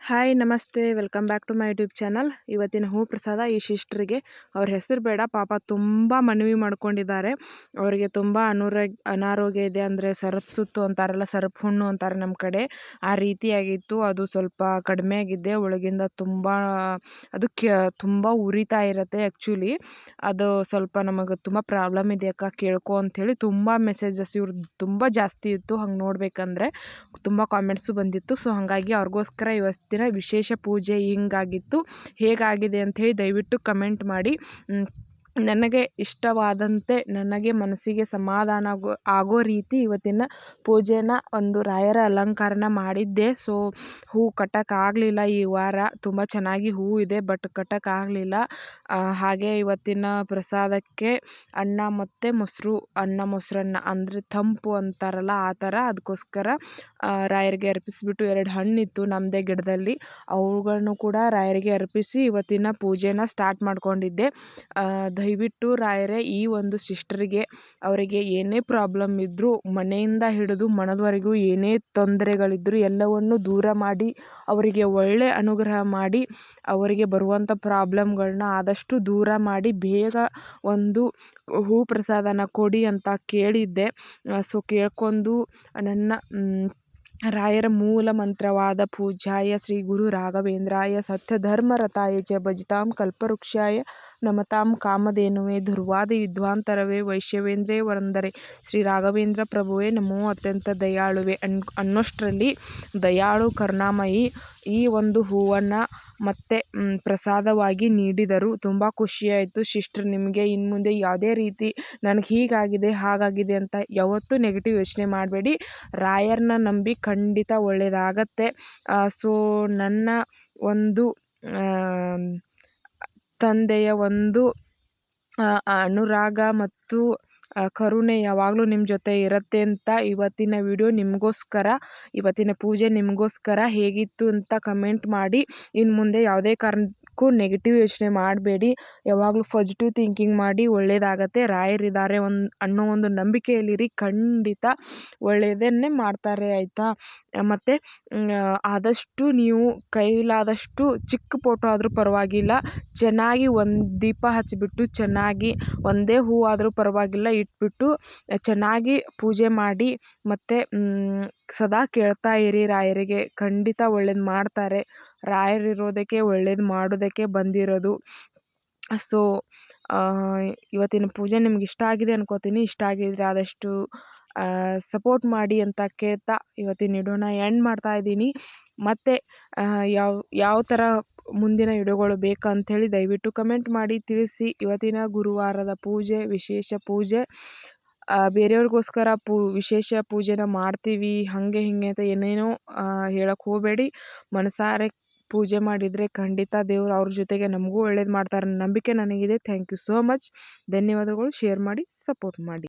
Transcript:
Hi ನಮಸ್ತೆ. Welcome back to my YouTube channel ಇವತ್ತಿನ ಹೂ ಪ್ರಸಾದ ಈ ಶಿಸ್ಟ್ರಿಗೆ ಅವ್ರ ಹೆಸರು ಬೇಡ, ಪಾಪ ತುಂಬ ಮನವಿ ಮಾಡ್ಕೊಂಡಿದ್ದಾರೆ. ಅವರಿಗೆ ತುಂಬ ಅನುರೋಗ್ಯ ಅನಾರೋಗ್ಯ ಇದೆ ಅಂದರೆ ಸರಪ್ ಸುತ್ತು ಅಂತಾರಲ್ಲ, ಸರಪ್ ಹುಣ್ಣು ಅಂತಾರೆ ನಮ್ಮ ಕಡೆ. ಆ ರೀತಿಯಾಗಿತ್ತು. ಅದು ಸ್ವಲ್ಪ ಕಡಿಮೆ ಆಗಿದೆ. ಒಳಗಿಂದ ತುಂಬ, ಅದು ತುಂಬ ಉರಿತಾ ಇರುತ್ತೆ ಆ್ಯಕ್ಚುಲಿ ಅದು ಸ್ವಲ್ಪ ನಮಗೆ ತುಂಬ ಪ್ರಾಬ್ಲಮ್ ಇದೆ ಅಕ್ಕ, ಕೇಳ್ಕೊ ಅಂಥೇಳಿ ತುಂಬ ಮೆಸೇಜಸ್ ಇವ್ರದ್ದು ತುಂಬ ಜಾಸ್ತಿ ಇತ್ತು. ಹಂಗೆ ನೋಡಬೇಕಂದ್ರೆ ತುಂಬ ಕಾಮೆಂಟ್ಸು ಬಂದಿತ್ತು. ಸೊ ಹಾಗಾಗಿ ಅವ್ರಿಗೋಸ್ಕರ ಇವತ್ತಿನ ವಿಶೇಷ ಪೂಜೆ ಹಿಂಗಾಗಿತ್ತು. ಹೇಗಾಗಿದೆ ಅಂತ ಹೇಳಿ ದಯವಿಟ್ಟು ಕಮೆಂಟ್ ಮಾಡಿ. ನನಗೆ ಇಷ್ಟವಾದಂತೆ ನನಗೆ ಮನಸ್ಸಿಗೆ ಸಮಾಧಾನ ಆಗೋ ಆಗೋ ರೀತಿ ಇವತ್ತಿನ ಪೂಜೆನ ಒಂದು ರಾಯರ ಅಲಂಕಾರನ ಮಾಡಿದ್ದೆ. ಸೊ, ಹೂ ಕಟ್ಟೋಕ್ಕಾಗಲಿಲ್ಲ. ಈ ವಾರ ತುಂಬ ಚೆನ್ನಾಗಿ ಹೂ ಇದೆ, ಬಟ್ ಕಟ್ಟೋಕ್ಕಾಗಲಿಲ್ಲ. ಹಾಗೆ ಇವತ್ತಿನ ಪ್ರಸಾದಕ್ಕೆ ಅನ್ನ ಮತ್ತು ಮೊಸರು, ಅನ್ನ ಮೊಸರನ್ನ ಅಂದರೆ ತಂಪು ಅಂತಾರಲ್ಲ ಆ ಥರ. ಅದಕ್ಕೋಸ್ಕರ ರಾಯರಿಗೆ ಅರ್ಪಿಸಿಬಿಟ್ಟು ಎರಡು ಹಣ್ಣಿತ್ತು ನಮ್ಮದೇ ಗಿಡದಲ್ಲಿ. ಅವುಗಳನ್ನು ಕೂಡ ರಾಯರಿಗೆ ಅರ್ಪಿಸಿ ಇವತ್ತಿನ ಪೂಜೆನ ಸ್ಟಾರ್ಟ್ ಮಾಡ್ಕೊಂಡಿದ್ದೆ. ದಯವಿಟ್ಟು ರಾಯರೇ, ಈ ಒಂದು ಸಿಸ್ಟರ್ಗೆ ಅವರಿಗೆ ಏನೇ ಪ್ರಾಬ್ಲಮ್ ಇದ್ದರೂ ಮನೆಯಿಂದ ಹಿಡಿದು ಮನದವರೆಗೂ ಏನೇ ತೊಂದರೆಗಳಿದ್ದರೂ ಎಲ್ಲವನ್ನು ದೂರ ಮಾಡಿ, ಅವರಿಗೆ ಒಳ್ಳೆಯ ಅನುಗ್ರಹ ಮಾಡಿ, ಅವರಿಗೆ ಬರುವಂಥ ಪ್ರಾಬ್ಲಮ್ಗಳನ್ನ ಆದಷ್ಟು ದೂರ ಮಾಡಿ, ಬೇಗ ಒಂದು ಹೂ ಪ್ರಸಾದನ ಕೊಡಿ ಅಂತ ಕೇಳಿದ್ದೆ. ಸೊ ಕೇಳ್ಕೊಂಡು ನನ್ನ ರಾಯರ ಮೂಲ ಮಂತ್ರವಾದ ಪೂಜಾಯ ಶ್ರೀ ಗುರು ರಾಘವೇಂದ್ರಾಯ ಸತ್ಯಧರ್ಮರತಾಯ ಚ ಭಜಿತಾಂ ಕಲ್ಪವೃಕ್ಷಾಯ ನಮತಾಂ ಕಾಮಧೇನುವೆ, ದುರ್ವಾದಿ ವಿದ್ವಾಂತರವೇ, ವೈಶ್ಯವೇಂದ್ರೇ ವರಂದರೆ. ಶ್ರೀ ರಾಘವೇಂದ್ರ ಪ್ರಭುವೇ ನಮೋ, ಅತ್ಯಂತ ದಯಾಳುವೆ. ಅನ್, ಅನ್ನೋಷ್ಟರಲ್ಲಿ ದಯಾಳು, ಕರುಣಾಮಯಿ ಈ ಒಂದು ಹೂವನ್ನು ಮತ್ತೆ ಪ್ರಸಾದವಾಗಿ ನೀಡಿದರು. ತುಂಬ ಖುಷಿಯಾಯಿತು. ಸಿಸ್ಟರ್ ನಿಮಗೆ ಇನ್ನು ಮುಂದೆ ಯಾವುದೇ ರೀತಿ ನನಗೆ ಹೀಗಾಗಿದೆ, ಹಾಗಾಗಿದೆ ಅಂತ ಯಾವತ್ತೂ ನೆಗೆಟಿವ್ ಯೋಚನೆ ಮಾಡಬೇಡಿ. ರಾಯರನ್ನ ನಂಬಿ ಖಂಡಿತ ಒಳ್ಳೆಯದಾಗತ್ತೆ ಸೊ, ನನ್ನ ಒಂದು ತಂದೆಯ ಒಂದು ಅನುರಾಗ ಮತ್ತು ಕರುಣೆ ಯಾವಾಗಲೂ ನಿಮ್ಮ ಜೊತೆ ಇರುತ್ತೆ ಅಂತ ಇವತ್ತಿನ ವಿಡಿಯೋ ನಿಮಗೋಸ್ಕರ, ಇವತ್ತಿನ ಪೂಜೆ ನಿಮಗೋಸ್ಕರ ಹೇಗಿತ್ತು ಅಂತ ಕಮೆಂಟ್ ಮಾಡಿ. ಇನ್ನು ಮುಂದೆ ಯಾವುದೇ ಕಾರಣ ನೆಗೆಟಿವ್ ಯೋಚನೆ ಮಾಡಬೇಡಿ, ಯಾವಾಗಲೂ ಪಾಸಿಟಿವ್ ಥಿಂಕಿಂಗ್ ಮಾಡಿ ಒಳ್ಳೆಯದಾಗತ್ತೆ ರಾಯರಿದ್ದಾರೆ ಒಂದು, ಅನ್ನೋ ಒಂದು ನಂಬಿಕೆಯಲ್ಲಿರಿ, ಖಂಡಿತ ಒಳ್ಳೆಯದನ್ನೇ ಮಾಡ್ತಾರೆ, ಆಯಿತಾ? ಮತ್ತು ಆದಷ್ಟು ನೀವು ಕೈಲಾದಷ್ಟು ಚಿಕ್ಕ ಫೋಟೋ ಆದರೂ ಪರವಾಗಿಲ್ಲ, ಚೆನ್ನಾಗಿ ಒಂದು ದೀಪ ಹಚ್ಚಿಬಿಟ್ಟು ಚೆನ್ನಾಗಿ ಒಂದೇ ಹೂ ಆದರೂ ಪರವಾಗಿಲ್ಲ, ಇಟ್ಬಿಟ್ಟು, ಚೆನ್ನಾಗಿ ಪೂಜೆ ಮಾಡಿ, ಮತ್ತು ಸದಾ ಕೇಳ್ತಾ ಇರಿ ರಾಯರಿಗೆ, ಖಂಡಿತ ಒಳ್ಳೇದು ಮಾಡ್ತಾರೆ. ರಾಯರಿರೋದಕ್ಕೆ ಒಳ್ಳೇದು ಮಾಡೋದಕ್ಕೆ ಬಂದಿರೋದು. ಸೊ ಇವತ್ತಿನ ಪೂಜೆ ನಿಮ್ಗೆ ಇಷ್ಟ ಆಗಿದೆ ಅನ್ಕೋತೀನಿ. ಇಷ್ಟ ಆಗಿದ್ರೆ ಆದಷ್ಟು ಸಪೋರ್ಟ್ ಮಾಡಿ ಅಂತ ಕೇಳ್ತಾ ಇವತ್ತಿನ ವಿಡಿಯೋನ ಎಂಡ್ ಮಾಡ್ತಾ ಇದ್ದೀನಿ. ಮತ್ತು ಯಾವ ಯಾವ ಥರ ಮುಂದಿನ ವಿಡಿಯೋಗಳು ಬೇಕಂಥೇಳಿ ದಯವಿಟ್ಟು ಕಮೆಂಟ್ ಮಾಡಿ, ತಿಳಿಸಿ. ಇವತ್ತಿನ ಗುರುವಾರದ ಪೂಜೆ, ವಿಶೇಷ ಪೂಜೆ. ಬೇರೆಯವ್ರಿಗೋಸ್ಕರ ಪೂ, ವಿಶೇಷ ಪೂಜೆನ ಮಾಡ್ತೀವಿ. ಹಾಗೆ, ಹೀಗೆ ಅಂತ ಏನೇನೋ ಹೇಳೋಕ್ಕೆ ಹೋಗಬೇಡಿ. ಮನಸಾರೆ ಪೂಜೆ ಮಾಡಿದರೆ ಖಂಡಿತ ದೇವರು ಅವ್ರ ಜೊತೆಗೆ ನಮಗೂ ಒಳ್ಳೇದು ಮಾಡ್ತಾರೆ ನಂಬಿಕೆ ನನಗಿದೆ. ಥ್ಯಾಂಕ್ ಯು ಸೋ ಮಚ್ ಧನ್ಯವಾದಗಳು. ಶೇರ್ ಮಾಡಿ ಸಪೋರ್ಟ್ ಮಾಡಿ.